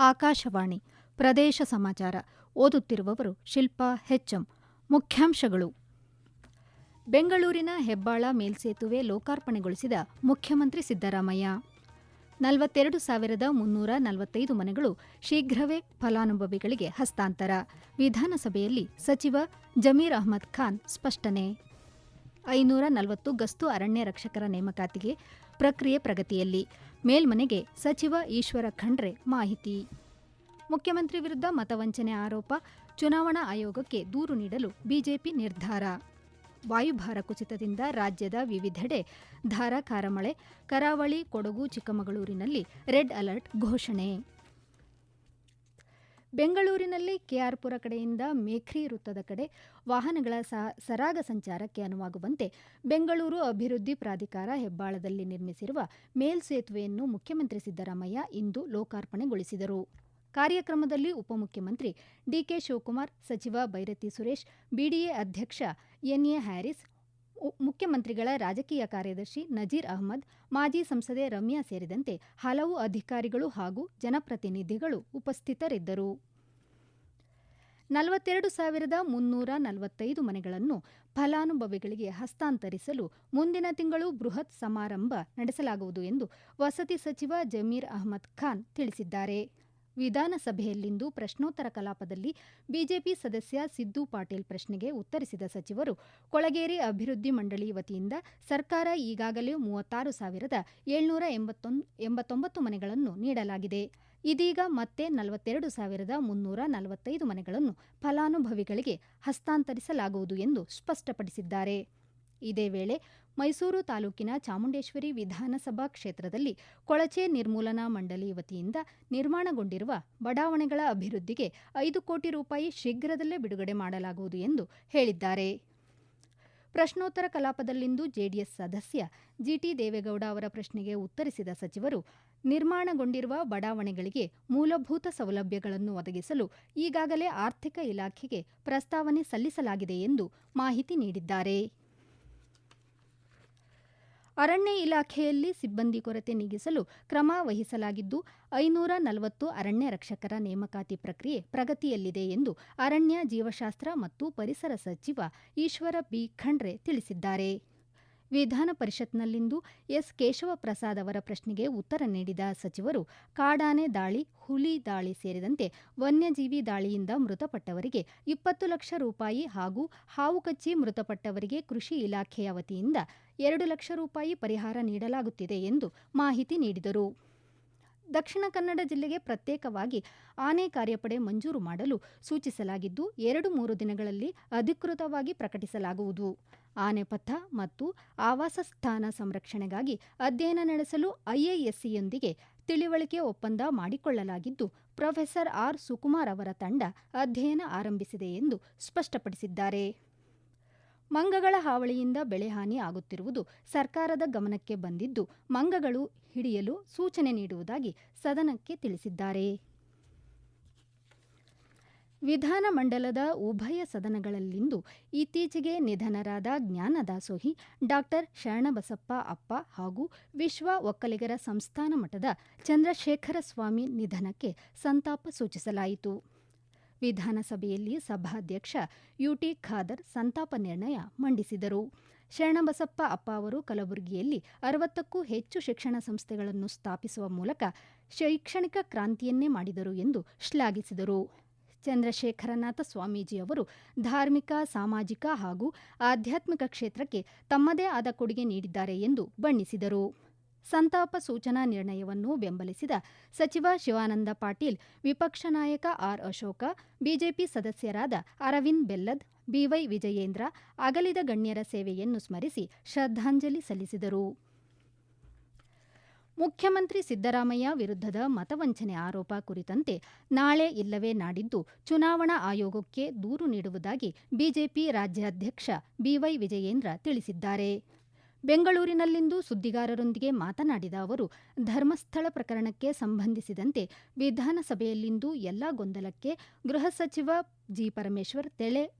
ಆಕಾಶವಾಣಿ, ಪ್ರದೇಶ ಸಮಾಚಾರ. ಓದುತ್ತಿರುವವರು ಶಿಲ್ಪಾ ಹೆಚ್ಎಂ ಮುಖ್ಯಾಂಶಗಳು. ಬೆಂಗಳೂರಿನ ಹೆಬ್ಬಾಳ ಮೇಲ್ಸೇತುವೆ ಲೋಕಾರ್ಪಣೆಗೊಳಿಸಿದ ಮುಖ್ಯಮಂತ್ರಿ ಸಿದ್ದರಾಮಯ್ಯ. ನಲವತ್ತೆರಡು ಸಾವಿರದ ಮುನ್ನೂರ ನಲವತ್ತೈದು ಮನೆಗಳು ಶೀಘ್ರವೇ ಫಲಾನುಭವಿಗಳಿಗೆ ಹಸ್ತಾಂತರ. ವಿಧಾನಸಭೆಯಲ್ಲಿ ಸಚಿವ ಜಮೀರ್ ಅಹ್ಮದ್ ಖಾನ್ ಸ್ಪಷ್ಟನೆ. ಐನೂರ ನಲವತ್ತು ಗಸ್ತು ಅರಣ್ಯ ರಕ್ಷಕರ ನೇಮಕಾತಿಗೆ ಪ್ರಕ್ರಿಯೆ ಪ್ರಗತಿಯಲ್ಲಿ. ಮೇಲ್ಮನೆಗೆ ಸಚಿವ ಈಶ್ವರ ಖಂಡ್ರೆ ಮಾಹಿತಿ. ಮುಖ್ಯಮಂತ್ರಿ ವಿರುದ್ಧ ಮತವಂಚನೆ ಆರೋಪ ಚುನಾವಣಾ ಆಯೋಗಕ್ಕೆ ದೂರು ನೀಡಲು ಬಿಜೆಪಿ ನಿರ್ಧಾರ. ವಾಯುಭಾರ ಕುಸಿತದಿಂದ ರಾಜ್ಯದ ವಿವಿಧೆಡೆ ಧಾರಾಕಾರ ಮಳೆ, ಕರಾವಳಿ, ಕೊಡಗು, ಚಿಕ್ಕಮಗಳೂರಿನಲ್ಲಿ ರೆಡ್ ಅಲರ್ಟ್ ಘೋಷಣೆ. ಬೆಂಗಳೂರಿನಲ್ಲಿ ಕೆಆರ್ಪುರ ಕಡೆಯಿಂದ ಮೇಖ್ರಿ ವೃತ್ತದ ಕಡೆ ವಾಹನಗಳ ಸರಾಗ ಸಂಚಾರಕ್ಕೆ ಅನುವಾಗುವಂತೆ ಬೆಂಗಳೂರು ಅಭಿವೃದ್ಧಿ ಪ್ರಾಧಿಕಾರ ಹೆಬ್ಬಾಳದಲ್ಲಿ ನಿರ್ಮಿಸಿರುವ ಮೇಲ್ಸೇತುವೆಯನ್ನು ಮುಖ್ಯಮಂತ್ರಿ ಸಿದ್ದರಾಮಯ್ಯ ಇಂದು ಲೋಕಾರ್ಪಣೆಗೊಳಿಸಿದರು. ಕಾರ್ಯಕ್ರಮದಲ್ಲಿ ಉಪಮುಖ್ಯಮಂತ್ರಿ ಡಿಕೆ ಶಿವಕುಮಾರ್, ಸಚಿವ ಬೈರತಿ ಸುರೇಶ್, ಬಿಡಿಎ ಅಧ್ಯಕ್ಷ ಎನ್ಎ ಹ್ಯಾರಿಸ್ ಮುಖ್ಯಮಂತ್ರಿಗಳ ರಾಜಕೀಯ ಕಾರ್ಯದರ್ಶಿ ನಜೀರ್ ಅಹ್ಮದ್, ಮಾಜಿ ಸಂಸದೆ ರಮ್ಯಾ ಸೇರಿದಂತೆ ಹಲವು ಅಧಿಕಾರಿಗಳು ಹಾಗೂ ಜನಪ್ರತಿನಿಧಿಗಳು ಉಪಸ್ಥಿತರಿದ್ದರು. ನಲವತ್ತೆರಡು ಸಾವಿರದ ಮುನ್ನೂರ ನಲವತ್ತೈದು ಮನೆಗಳನ್ನು ಫಲಾನುಭವಿಗಳಿಗೆ ಹಸ್ತಾಂತರಿಸಲು ಮುಂದಿನ ತಿಂಗಳು ಬೃಹತ್ ಸಮಾರಂಭ ನಡೆಸಲಾಗುವುದು ಎಂದು ವಸತಿ ಸಚಿವ ಜಮೀರ್ ಅಹ್ಮದ್ ಖಾನ್ ತಿಳಿಸಿದ್ದಾರೆ. ವಿಧಾನಸಭೆಯಲ್ಲಿಂದು ಪ್ರಶ್ನೋತ್ತರ ಕಲಾಪದಲ್ಲಿ ಬಿಜೆಪಿ ಸದಸ್ಯ ಸಿದ್ದು ಪಾಟೀಲ್ ಪ್ರಶ್ನೆಗೆ ಉತ್ತರಿಸಿದ ಸಚಿವರು, ಕೊಳಗೇರಿ ಅಭಿವೃದ್ಧಿ ಮಂಡಳಿ ವತಿಯಿಂದ ಸರ್ಕಾರ ಈಗಾಗಲೇ ಮೂವತ್ತಾರು ಸಾವಿರದ ಏಳ್ನೂರ ಎಂಬತ್ತೊಂಬತ್ತು ಮನೆಗಳನ್ನು ನೀಡಲಾಗಿದೆ. ಇದೀಗ ಮತ್ತೆ ನಲವತ್ತೆರಡು ಸಾವಿರದ ಮುನ್ನೂರ ನಲವತ್ತೈದು ಮನೆಗಳನ್ನು ಫಲಾನುಭವಿಗಳಿಗೆ ಹಸ್ತಾಂತರಿಸಲಾಗುವುದು ಎಂದು ಸ್ಪಷ್ಟಪಡಿಸಿದ್ದಾರೆ. ಇದೇ ವೇಳೆ ಮೈಸೂರು ತಾಲೂಕಿನ ಚಾಮುಂಡೇಶ್ವರಿ ವಿಧಾನಸಭಾ ಕ್ಷೇತ್ರದಲ್ಲಿ ಕೊಳಚೆ ನಿರ್ಮೂಲನಾ ಮಂಡಳಿ ವತಿಯಿಂದ ನಿರ್ಮಾಣಗೊಂಡಿರುವ ಬಡಾವಣೆಗಳ ಅಭಿವೃದ್ಧಿಗೆ ಐದು ಕೋಟಿ ರೂಪಾಯಿ ಶೀಘ್ರದಲ್ಲೇ ಬಿಡುಗಡೆ ಮಾಡಲಾಗುವುದು ಎಂದು ಹೇಳಿದ್ದಾರೆ. ಪ್ರಶ್ನೋತ್ತರ ಕಲಾಪದಲ್ಲಿಂದು ಜೆಡಿಎಸ್ ಸದಸ್ಯ ಜಿಟಿ ದೇವೇಗೌಡ ಅವರ ಪ್ರಶ್ನೆಗೆ ಉತ್ತರಿಸಿದ ಸಚಿವರು, ನಿರ್ಮಾಣಗೊಂಡಿರುವ ಬಡಾವಣೆಗಳಿಗೆ ಮೂಲಭೂತ ಸೌಲಭ್ಯಗಳನ್ನು ಒದಗಿಸಲು ಈಗಾಗಲೇ ಆರ್ಥಿಕ ಇಲಾಖೆಗೆ ಪ್ರಸ್ತಾವನೆ ಸಲ್ಲಿಸಲಾಗಿದೆ ಎಂದು ಮಾಹಿತಿ ನೀಡಿದ್ದಾರೆ. ಅರಣ್ಯ ಇಲಾಖೆಯಲ್ಲಿ ಸಿಬ್ಬಂದಿ ಕೊರತೆ ನೀಗಿಸಲು ಕ್ರಮ ವಹಿಸಲಾಗಿದ್ದು, ಐನೂರ ನಲವತ್ತು ಅರಣ್ಯ ರಕ್ಷಕರ ನೇಮಕಾತಿ ಪ್ರಕ್ರಿಯೆ ಪ್ರಗತಿಯಲ್ಲಿದೆ ಎಂದು ಅರಣ್ಯ ಜೀವಶಾಸ್ತ್ರ ಮತ್ತು ಪರಿಸರ ಸಚಿವ ಈಶ್ವರ ಬಿ ಖಂಡ್ರೆ ತಿಳಿಸಿದ್ದಾರೆ. ವಿಧಾನ ಪರಿಷತ್ನಲ್ಲಿಂದು ಎಸ್. ಕೇಶವ ಪ್ರಸಾದ್ ಅವರ ಪ್ರಶ್ನೆಗೆ ಉತ್ತರ ನೀಡಿದ ಸಚಿವರು, ಕಾಡಾನೆ ದಾಳಿ, ಹುಲಿ ದಾಳಿ ಸೇರಿದಂತೆ ವನ್ಯಜೀವಿ ದಾಳಿಯಿಂದ ಮೃತಪಟ್ಟವರಿಗೆ ಇಪ್ಪತ್ತು ಲಕ್ಷ ರೂಪಾಯಿ ಹಾಗೂ ಹಾವು ಕಚ್ಚಿ ಮೃತಪಟ್ಟವರಿಗೆ ಕೃಷಿ ಇಲಾಖೆಯ ವತಿಯಿಂದ ಎರಡು ಲಕ್ಷ ರೂಪಾಯಿ ಪರಿಹಾರ ನೀಡಲಾಗುತ್ತಿದೆ ಎಂದು ಮಾಹಿತಿ ನೀಡಿದರು. ದಕ್ಷಿಣ ಕನ್ನಡ ಜಿಲ್ಲೆಗೆ ಪ್ರತ್ಯೇಕವಾಗಿ ಆನೆ ಕಾರ್ಯಪಡೆ ಮಂಜೂರು ಮಾಡಲು ಸೂಚಿಸಲಾಗಿದ್ದು, ಎರಡು ಮೂರು ದಿನಗಳಲ್ಲಿ ಅಧಿಕೃತವಾಗಿ ಪ್ರಕಟಿಸಲಾಗುವುದು. ಆನೆ ಪಥ ಮತ್ತು ಆವಾಸ ಸ್ಥಾನ ಸಂರಕ್ಷಣೆಗಾಗಿ ಅಧ್ಯಯನ ನಡೆಸಲು ಐಎಎಸ್ಸಿಯೊಂದಿಗೆ ತಿಳಿವಳಿಕೆ ಒಪ್ಪಂದ ಮಾಡಿಕೊಳ್ಳಲಾಗಿದ್ದು, ಪ್ರೊಫೆಸರ್ ಆರ್ ಸುಕುಮಾರ್ ಅವರ ತಂಡ ಅಧ್ಯಯನ ಆರಂಭಿಸಿದೆ ಎಂದು ಸ್ಪಷ್ಟಪಡಿಸಿದ್ದಾರೆ. ಮಂಗಗಳ ಹಾವಳಿಯಿಂದ ಬೆಳೆಹಾನಿ ಆಗುತ್ತಿರುವುದು ಸರ್ಕಾರದ ಗಮನಕ್ಕೆ ಬಂದಿದ್ದು, ಮಂಗಗಳು ಹಿಡಿಯಲು ಸೂಚನೆ ನೀಡುವುದಾಗಿ ಸದನಕ್ಕೆ ತಿಳಿಸಿದ್ದಾರೆ. ವಿಧಾನಮಂಡಲದ ಉಭಯ ಸದನಗಳಲ್ಲಿಂದು ಇತ್ತೀಚೆಗೆ ನಿಧನರಾದ ಜ್ಞಾನದಾಸೋಹಿ, ಡಾಕ್ಟರ್ ಶರಣಬಸಪ್ಪ ಅಪ್ಪ ಹಾಗೂ ವಿಶ್ವ ಒಕ್ಕಲಿಗರ ಸಂಸ್ಥಾನ ಮಠದ ಚಂದ್ರಶೇಖರ ಸ್ವಾಮಿ ನಿಧನಕ್ಕೆ ಸಂತಾಪ ಸೂಚಿಸಲಾಯಿತು. ವಿಧಾನಸಭೆಯಲ್ಲಿ ಸಭಾಧ್ಯಕ್ಷ ಯುಟಿ ಖಾದರ್ ಸಂತಾಪ ನಿರ್ಣಯ ಮಂಡಿಸಿದರು. ಶರಣಬಸಪ್ಪ ಅಪ್ಪ ಅವರು ಕಲಬುರಗಿಯಲ್ಲಿ ಅರವತ್ತಕ್ಕೂ ಹೆಚ್ಚು ಶಿಕ್ಷಣ ಸಂಸ್ಥೆಗಳನ್ನು ಸ್ಥಾಪಿಸುವ ಮೂಲಕ ಶೈಕ್ಷಣಿಕ ಕ್ರಾಂತಿಯನ್ನೇ ಮಾಡಿದರು ಎಂದು ಶ್ಲಾಘಿಸಿದರು. ಚಂದ್ರಶೇಖರನಾಥ ಸ್ವಾಮೀಜಿ ಅವರು ಧಾರ್ಮಿಕ, ಸಾಮಾಜಿಕ ಹಾಗೂ ಆಧ್ಯಾತ್ಮಿಕ ಕ್ಷೇತ್ರಕ್ಕೆ ತಮ್ಮದೇ ಆದ ಕೊಡುಗೆ ನೀಡಿದ್ದಾರೆ ಎಂದು ಬಣ್ಣಿಸಿದರು. ಸಂತಾಪ ಸೂಚನಾ ನಿರ್ಣಯವನ್ನು ಬೆಂಬಲಿಸಿದ ಸಚಿವ ಶಿವಾನಂದ ಪಾಟೀಲ್, ವಿಪಕ್ಷ ನಾಯಕ ಆರ್ ಅಶೋಕ, ಬಿಜೆಪಿ ಸದಸ್ಯರಾದ ಅರವಿಂದ್ ಬೆಲ್ಲದ್ ಬಿವೈ ವಿಜಯೇಂದ್ರ, ಅಗಲಿದ ಗಣ್ಯರ ಸೇವೆಯನ್ನು ಸ್ಮರಿಸಿ ಶ್ರದ್ಧಾಂಜಲಿ ಸಲ್ಲಿಸಿದರು. ಮುಖ್ಯಮಂತ್ರಿ ಸಿದ್ದರಾಮಯ್ಯ ವಿರುದ್ಧದ ಮತವಂಚನೆ ಆರೋಪ ಕುರಿತಂತೆ ನಾಳೆ ಇಲ್ಲವೇ ನಾಡಿದ್ದು ಚುನಾವಣಾ ಆಯೋಗಕ್ಕೆ ದೂರು ನೀಡುವುದಾಗಿ ಬಿಜೆಪಿ ರಾಜ್ಯಾಧ್ಯಕ್ಷ ಬಿವೈ ವಿಜಯೇಂದ್ರ ತಿಳಿಸಿದ್ದಾರೆ. ಬೆಂಗಳೂರಿನಲ್ಲಿಂದು ಸುದ್ದಿಗಾರರೊಂದಿಗೆ ಮಾತನಾಡಿದ ಅವರು, ಧರ್ಮಸ್ಥಳ ಪ್ರಕರಣಕ್ಕೆ ಸಂಬಂಧಿಸಿದಂತೆ ವಿಧಾನಸಭೆಯಲ್ಲಿಂದು ಎಲ್ಲ ಗೊಂದಲಕ್ಕೆ ಗೃಹ ಸಚಿವ ಜಿ ಪರಮೇಶ್ವರ್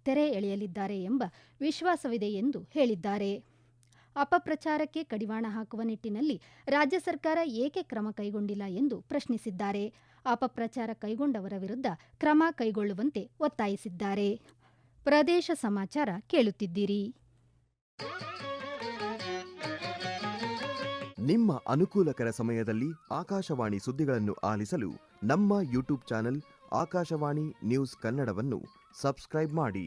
ತೆರೆ ಎಳೆಯಲಿದ್ದಾರೆ ಎಂಬ ವಿಶ್ವಾಸವಿದೆ ಎಂದು ಹೇಳಿದ್ದಾರೆ. ಅಪಪ್ರಚಾರಕ್ಕೆ ಕಡಿವಾಣ ಹಾಕುವ ನಿಟ್ಟಿನಲ್ಲಿ ರಾಜ್ಯ ಸರ್ಕಾರ ಏಕೆ ಕ್ರಮ ಕೈಗೊಂಡಿಲ್ಲ ಎಂದು ಪ್ರಶ್ನಿಸಿದ್ದಾರೆ. ಅಪಪ್ರಚಾರ ಕೈಗೊಂಡವರ ವಿರುದ್ಧ ಕ್ರಮ ಕೈಗೊಳ್ಳುವಂತೆ ಒತ್ತಾಯಿಸಿದ್ದಾರೆ. ಪ್ರದೇಶ ಸಮಾಚಾರ ಕೇಳುತ್ತಿದ್ದೀರಿ. ನಿಮ್ಮ ಅನುಕೂಲಕರ ಸಮಯದಲ್ಲಿ ಆಕಾಶವಾಣಿ ಸುದ್ದಿಗಳನ್ನು ಆಲಿಸಲು ನಮ್ಮ ಯೂಟ್ಯೂಬ್ ಚಾನೆಲ್ ಆಕಾಶವಾಣಿ ನ್ಯೂಸ್ ಕನ್ನಡವನ್ನು ಸಬ್ಸ್ಕ್ರೈಬ್ ಮಾಡಿ.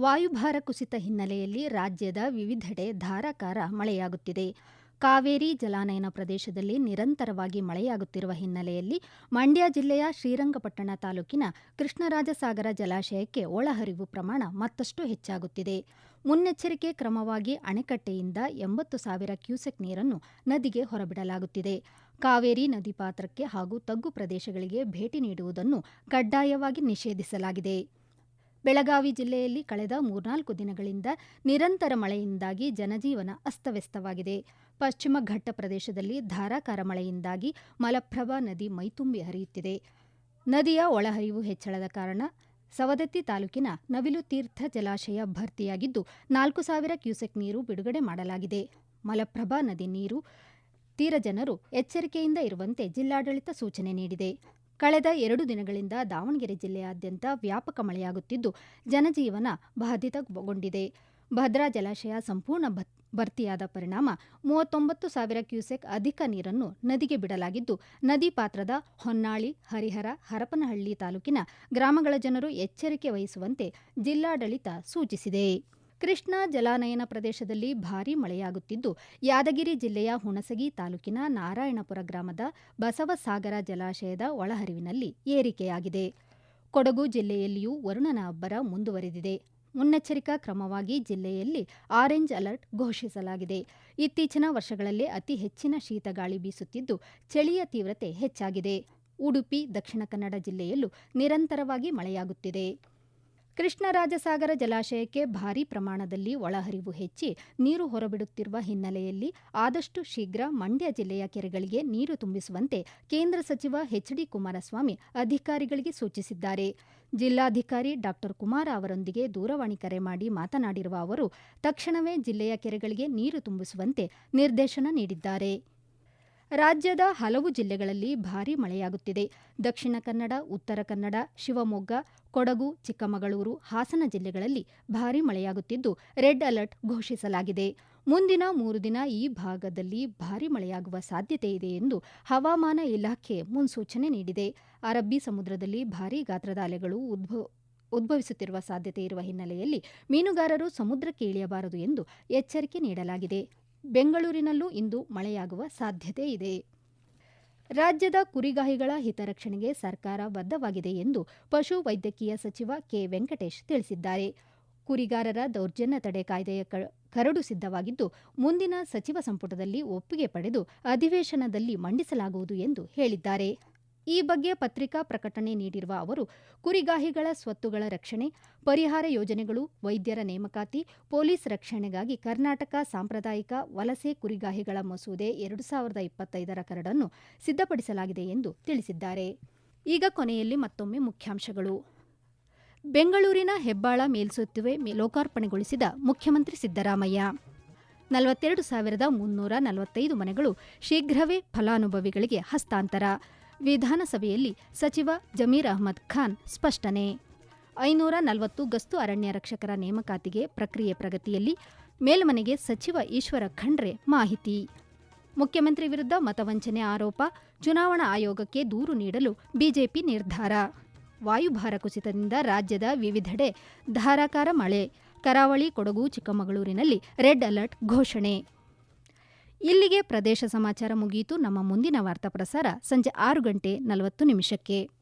ವಾಯುಭಾರ ಕುಸಿತ ಹಿನ್ನೆಲೆಯಲ್ಲಿ ರಾಜ್ಯದ ವಿವಿಧೆಡೆ ಧಾರಾಕಾರ ಮಳೆಯಾಗುತ್ತಿದೆ. ಕಾವೇರಿ ಜಲಾನಯನ ಪ್ರದೇಶದಲ್ಲಿ ನಿರಂತರವಾಗಿ ಮಳೆಯಾಗುತ್ತಿರುವ ಹಿನ್ನೆಲೆಯಲ್ಲಿ ಮಂಡ್ಯ ಜಿಲ್ಲೆಯ ಶ್ರೀರಂಗಪಟ್ಟಣ ತಾಲೂಕಿನ ಕೃಷ್ಣರಾಜಸಾಗರ ಜಲಾಶಯಕ್ಕೆ ಒಳಹರಿವು ಪ್ರಮಾಣ ಮತ್ತಷ್ಟು ಹೆಚ್ಚಾಗುತ್ತಿದೆ. ಮುನ್ನೆಚ್ಚರಿಕೆ ಕ್ರಮವಾಗಿ ಅಣೆಕಟ್ಟೆಯಿಂದ ಎಂಬತ್ತು ಸಾವಿರ ಕ್ಯೂಸೆಕ್ ನೀರನ್ನು ನದಿಗೆ ಹೊರಬಿಡಲಾಗುತ್ತಿದೆ. ಕಾವೇರಿ ನದಿ ಪಾತ್ರಕ್ಕೆ ಹಾಗೂ ತಗ್ಗು ಪ್ರದೇಶಗಳಿಗೆ ಭೇಟಿ ನೀಡುವುದನ್ನು ಕಡ್ಡಾಯವಾಗಿ ನಿಷೇಧಿಸಲಾಗಿದೆ. ಬೆಳಗಾವಿ ಜಿಲ್ಲೆಯಲ್ಲಿ ಕಳೆದ ಮೂರ್ನಾಲ್ಕು ದಿನಗಳಿಂದ ನಿರಂತರ ಮಳೆಯಿಂದಾಗಿ ಜನಜೀವನ ಅಸ್ತವ್ಯಸ್ತವಾಗಿದೆ. ಪಶ್ಚಿಮ ಘಟ್ಟ ಪ್ರದೇಶದಲ್ಲಿ ಧಾರಾಕಾರ ಮಳೆಯಿಂದಾಗಿ ಮಲಪ್ರಭಾ ನದಿ ಮೈತುಂಬಿ ಹರಿಯುತ್ತಿದೆ. ನದಿಯ ಒಳಹರಿವು ಹೆಚ್ಚಳದ ಕಾರಣ ಸವದತ್ತಿ ತಾಲೂಕಿನ ನವಿಲು ತೀರ್ಥ ಜಲಾಶಯ ಭರ್ತಿಯಾಗಿದ್ದು ನಾಲ್ಕು ಸಾವಿರ ಕ್ಯೂಸೆಕ್ ನೀರು ಬಿಡುಗಡೆ ಮಾಡಲಾಗಿದೆ. ಮಲಪ್ರಭಾ ನದಿ ನೀರು ತೀರ ಜನರು ಎಚ್ಚರಿಕೆಯಿಂದ ಇರುವಂತೆ ಜಿಲ್ಲಾಡಳಿತ ಸೂಚನೆ ನೀಡಿದೆ. ಕಳೆದ ಎರಡು ದಿನಗಳಿಂದ ದಾವಣಗೆರೆ ಜಿಲ್ಲೆಯಾದ್ಯಂತ ವ್ಯಾಪಕ ಮಳೆಯಾಗುತ್ತಿದ್ದು, ಜನಜೀವನ ಬಾಧಿತಗೊಂಡಿದೆ. ಭದ್ರಾ ಜಲಾಶಯ ಸಂಪೂರ್ಣ ಭರ್ತಿಯಾದ ಪರಿಣಾಮ ಮೂವತ್ತೊಂಬತ್ತು ಸಾವಿರ ಕ್ಯೂಸೆಕ್ ಅಧಿಕ ನೀರನ್ನು ನದಿಗೆ ಬಿಡಲಾಗಿದ್ದು, ನದಿ ಪಾತ್ರದ ಹೊನ್ನಾಳಿ, ಹರಿಹರ, ಹರಪನಹಳ್ಳಿ ತಾಲೂಕಿನ ಗ್ರಾಮಗಳ ಜನರು ಎಚ್ಚರಿಕೆ ವಹಿಸುವಂತೆ ಜಿಲ್ಲಾಡಳಿತ ಸೂಚಿಸಿದೆ. ಕೃಷ್ಣಾ ಜಲಾನಯನ ಪ್ರದೇಶದಲ್ಲಿ ಭಾರೀ ಮಳೆಯಾಗುತ್ತಿದ್ದು, ಯಾದಗಿರಿ ಜಿಲ್ಲೆಯ ಹುಣಸಗಿ ತಾಲೂಕಿನ ನಾರಾಯಣಪುರ ಗ್ರಾಮದ ಬಸವಸಾಗರ ಜಲಾಶಯದ ಒಳಹರಿವಿನಲ್ಲಿ ಏರಿಕೆಯಾಗಿದೆ. ಕೊಡಗು ಜಿಲ್ಲೆಯಲ್ಲಿಯೂ ವರುಣನ ಅಬ್ಬರ ಮುಂದುವರೆದಿದೆ. ಮುನ್ನೆಚ್ಚರಿಕಾ ಕ್ರಮವಾಗಿ ಜಿಲ್ಲೆಯಲ್ಲಿ ಆರೆಂಜ್ ಅಲರ್ಟ್ ಘೋಷಿಸಲಾಗಿದೆ. ಇತ್ತೀಚಿನ ವರ್ಷಗಳಲ್ಲಿ ಅತಿ ಹೆಚ್ಚಿನ ಶೀತಗಾಳಿ ಬೀಸುತ್ತಿದ್ದು, ಚಳಿಯ ತೀವ್ರತೆ ಹೆಚ್ಚಾಗಿದೆ. ಉಡುಪಿ, ದಕ್ಷಿಣ ಕನ್ನಡ ಜಿಲ್ಲೆಯಲ್ಲೂ ನಿರಂತರವಾಗಿ ಮಳೆಯಾಗುತ್ತಿದೆ. ಕೃಷ್ಣರಾಜಸಾಗರ ಜಲಾಶಯಕ್ಕೆ ಭಾರೀ ಪ್ರಮಾಣದಲ್ಲಿ ಒಳಹರಿವು ಹೆಚ್ಚಿ ನೀರು ಹೊರಬಿಡುತ್ತಿರುವ ಹಿನ್ನೆಲೆಯಲ್ಲಿ ಆದಷ್ಟು ಶೀಘ್ರ ಮಂಡ್ಯ ಜಿಲ್ಲೆಯ ಕೆರೆಗಳಿಗೆ ನೀರು ತುಂಬಿಸುವಂತೆ ಕೇಂದ್ರ ಸಚಿವ ಎಚ್ಡಿ ಕುಮಾರಸ್ವಾಮಿ ಅಧಿಕಾರಿಗಳಿಗೆ ಸೂಚಿಸಿದ್ದಾರೆ. ಜಿಲ್ಲಾಧಿಕಾರಿ ಡಾ. ಕುಮಾರ ಅವರೊಂದಿಗೆ ದೂರವಾಣಿ ಕರೆ ಮಾಡಿ ಮಾತನಾಡಿರುವ ಅವರು, ತಕ್ಷಣವೇ ಜಿಲ್ಲೆಯ ಕೆರೆಗಳಿಗೆ ನೀರು ತುಂಬಿಸುವಂತೆ ನಿರ್ದೇಶನ ನೀಡಿದ್ದಾರೆ. ರಾಜ್ಯದ ಹಲವು ಜಿಲ್ಲೆಗಳಲ್ಲಿ ಭಾರೀ ಮಳೆಯಾಗುತ್ತಿದೆ. ದಕ್ಷಿಣ ಕನ್ನಡ, ಉತ್ತರ ಕನ್ನಡ, ಶಿವಮೊಗ್ಗ ಕೊಡಗು, ಚಿಕ್ಕಮಗಳೂರು, ಹಾಸನ ಜಿಲ್ಲೆಗಳಲ್ಲಿ ಭಾರೀ ಮಳೆಯಾಗುತ್ತಿದ್ದು ರೆಡ್ ಅಲರ್ಟ್ ಘೋಷಿಸಲಾಗಿದೆ. ಮುಂದಿನ ಮೂರು ದಿನ ಈ ಭಾಗದಲ್ಲಿ ಭಾರೀ ಮಳೆಯಾಗುವ ಸಾಧ್ಯತೆ ಇದೆ ಎಂದು ಹವಾಮಾನ ಇಲಾಖೆ ಮುನ್ಸೂಚನೆ ನೀಡಿದೆ. ಅರಬ್ಬಿ ಸಮುದ್ರದಲ್ಲಿ ಭಾರೀ ಗಾತ್ರದ ಅಲೆಗಳು ಉದ್ಭವ ಉದ್ಭವಿಸುತ್ತಿರುವ ಸಾಧ್ಯತೆ ಇರುವ ಹಿನ್ನೆಲೆಯಲ್ಲಿ ಮೀನುಗಾರರು ಸಮುದ್ರಕ್ಕೆ ಇಳಿಯಬಾರದು ಎಂದು ಎಚ್ಚರಿಕೆ ನೀಡಲಾಗಿದೆ. ಬೆಂಗಳೂರಿನಲ್ಲೂ ಇಂದು ಮಳೆಯಾಗುವ ಸಾಧ್ಯತೆ ಇದೆ. ರಾಜ್ಯದ ಕುರಿಗಾಹಿಗಳ ಹಿತರಕ್ಷಣೆಗೆ ಸರ್ಕಾರ ಬದ್ಧವಾಗಿದೆ ಎಂದು ಪಶು ವೈದ್ಯಕೀಯ ಸಚಿವ ಕೆ ವೆಂಕಟೇಶ್ ತಿಳಿಸಿದ್ದಾರೆ. ಕುರಿಗಾರರ ದೌರ್ಜನ್ಯ ತಡೆ ಕಾಯ್ದೆಯ ಕರಡು ಸಿದ್ಧವಾಗಿದ್ದು, ಮುಂದಿನ ಸಚಿವ ಸಂಪುಟದಲ್ಲಿ ಒಪ್ಪಿಗೆ ಪಡೆದು ಅಧಿವೇಶನದಲ್ಲಿ ಮಂಡಿಸಲಾಗುವುದು ಎಂದು ಹೇಳಿದ್ದಾರೆ. ಈ ಬಗ್ಗೆ ಪತ್ರಿಕಾ ಪ್ರಕಟಣೆ ನೀಡಿರುವ ಅವರು, ಕುರಿಗಾಹಿಗಳ ಸ್ವತ್ತುಗಳ ರಕ್ಷಣೆ, ಪರಿಹಾರ ಯೋಜನೆಗಳು, ವೈದ್ಯರ ನೇಮಕಾತಿ, ಪೊಲೀಸ್ ರಕ್ಷಣೆಗಾಗಿ ಕರ್ನಾಟಕ ಸಾಂಪ್ರದಾಯಿಕ ವಲಸೆ ಕುರಿಗಾಹಿಗಳ ಮಸೂದೆ ಎರಡು ಸಾವಿರದ ಇಪ್ಪತ್ತೈದರ ಕರಡನ್ನು ಸಿದ್ಧಪಡಿಸಲಾಗಿದೆ ಎಂದು ತಿಳಿಸಿದ್ದಾರೆ. ಈಗ ಕೊನೆಯಲ್ಲಿ ಮತ್ತೊಮ್ಮೆ ಮುಖ್ಯಾಂಶಗಳು. ಬೆಂಗಳೂರಿನ ಹೆಬ್ಬಾಳ ಮೇಲ್ಸೇತುವೆ ಲೋಕಾರ್ಪಣೆಗೊಳಿಸಿದ ಮುಖ್ಯಮಂತ್ರಿ ಸಿದ್ದರಾಮಯ್ಯ. ನಲವತ್ತೆರಡು ಸಾವಿರದ ಮುನ್ನೂರ ನಲವತ್ತೈದು ಮನೆಗಳು ಶೀಘ್ರವೇ ಫಲಾನುಭವಿಗಳಿಗೆ ಹಸ್ತಾಂತರ. ವಿಧಾನಸಭೆಯಲ್ಲಿ ಸಚಿವ ಜಮೀರ್ ಅಹ್ಮದ್ ಖಾನ್ ಸ್ಪಷ್ಟನೆ. ಐನೂರ ನಲವತ್ತು ಗಸ್ತು ಅರಣ್ಯ ರಕ್ಷಕರ ನೇಮಕಾತಿಗೆ ಪ್ರಕ್ರಿಯೆ ಪ್ರಗತಿಯಲ್ಲಿ ಮೇಲ್ಮನೆಗೆ ಸಚಿವ ಈಶ್ವರ ಖಂಡ್ರೆ ಮಾಹಿತಿ. ಮುಖ್ಯಮಂತ್ರಿ ವಿರುದ್ಧ ಮತವಂಚನೆ ಆರೋಪ ಚುನಾವಣಾ ಆಯೋಗಕ್ಕೆ ದೂರು ನೀಡಲು ಬಿಜೆಪಿ ನಿರ್ಧಾರ. ವಾಯುಭಾರ ಕುಸಿತದಿಂದ ರಾಜ್ಯದ ವಿವಿಧೆಡೆ ಧಾರಾಕಾರ ಮಳೆ, ಕರಾವಳಿ, ಕೊಡಗು, ಚಿಕ್ಕಮಗಳೂರಿನಲ್ಲಿ ರೆಡ್ ಅಲರ್ಟ್ ಘೋಷಣೆ. ಇಲ್ಲಿಗೆ ಪ್ರದೇಶ ಸಮಾಚಾರ ಮುಗಿಯಿತು ನಮ್ಮ ಮುಂದಿನ ವಾರ್ತಾ ಪ್ರಸಾರ ಸಂಜೆ ಆರು ಗಂಟೆ ನಲವತ್ತು ನಿಮಿಷಕ್ಕೆ.